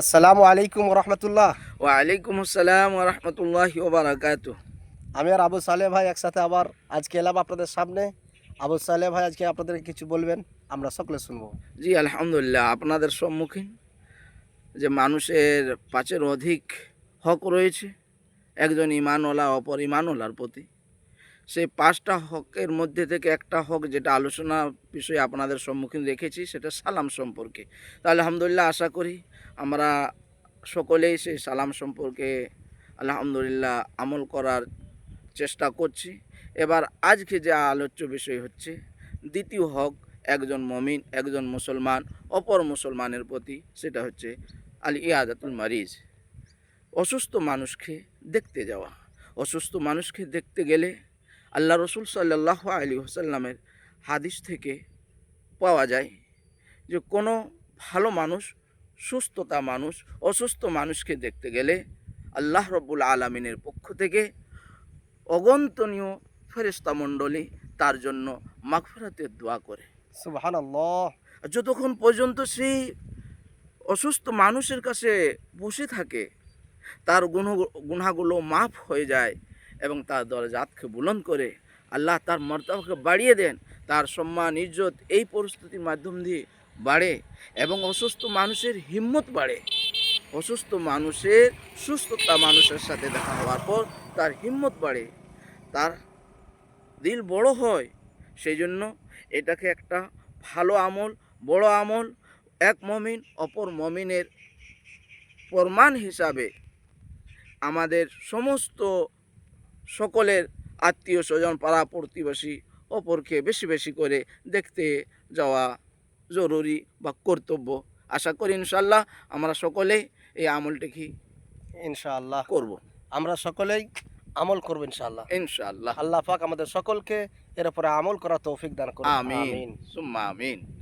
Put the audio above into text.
আসসালামু আলাইকুম রহমতুল্লাহ ওয়ালাইকুম আসসালাম রহমতুল্লাহ ওবরাকাত আমি আর আবু সালে ভাই একসাথে আবার আজকে এলাম আপনাদের সামনে। আবু সালে ভাই আজকে আপনাদের কিছু বলবেন আমরা সকলে শুনব। জি আলহামদুলিল্লাহ আপনাদের সম্মুখীন যে মানুষের পাঁচের অধিক হক রয়েছে একজন ইমানওয়ালা অপর ইমানওয়ালার প্রতি। সেই পাঁচটা হকের মধ্যে থেকে একটা হক যেটা আলোচনা বিষয়ে আপনাদের সম্মুখীন রেখেছি, সেটা সালাম সম্পর্কে। তো আলহামদুলিল্লাহ আশা করি আমরা সকলেই সেই সালাম সম্পর্কে আলহামদুলিল্লাহ আমল করার চেষ্টা করছি। এবার আজকে যে আলোচ্য বিষয় হচ্ছে, দ্বিতীয় হক একজন মমিন, একজন মুসলমান, অপর মুসলমানের প্রতি, সেটা হচ্ছে আল ইয়াদাতুল মারিজ। অসুস্থ মানুষকে দেখতে যাওয়া। অসুস্থ মানুষকে দেখতে গেলে আল্লাহ রসুল সাল্লাহ আলী হোসাল্লামের হাদিস থেকে পাওয়া যায় যে কোনো ভালো মানুষ সুস্থতা মানুষ অসুস্থ মানুষকে দেখতে গেলে আল্লাহ রব্বুল আলমিনের পক্ষ থেকে অগন্তনীয় ফেরেস্তা মণ্ডলী তার জন্য মাগফিরাতের দোয়া করে। আর যতক্ষণ পর্যন্ত সেই অসুস্থ মানুষের কাছে বসে থাকে তার গুণ গুণাগুলো মাফ হয়ে যায় এবং তার দরজাতকে বুলন করে আল্লাহ তার মর্তাবাকে বাড়িয়ে দেন। তার সম্মান, ইজ্জত এই পরিস্থিতির মাধ্যম দিয়ে বাড়ে এবং অসুস্থ মানুষের হিম্মত বাড়ে। অসুস্থ মানুষের সুস্থতা মানুষের সাথে দেখা হওয়ার পর তার হিম্মত বাড়ে। তার দিল বড় হয়। সেই জন্য এটাকে একটা ভালো আমল, বড় আমল, এক মমিন অপর মমিনের প্রমাণ হিসাবে আমাদের সমস্ত সকলের আত্মীয় স্বজন পাড়া প্রতিবেশী অপরকে বেশি বেশি করে দেখতে যাওয়া জরুরি বা কর্তব্য। আশা করি ইনশাল্লাহ আমরা সকলেই এই আমলটিকে ইনশাআল্লাহ। করব। আমরা সকলেই আমল করব ইনশাআল্লাহ। ইনশাআল্লাহ। আল্লাহ পাক আমাদের সকলকে এর উপরে আমল করা তৌফিক দান করুন। আমিন। সুম্মা আমিন।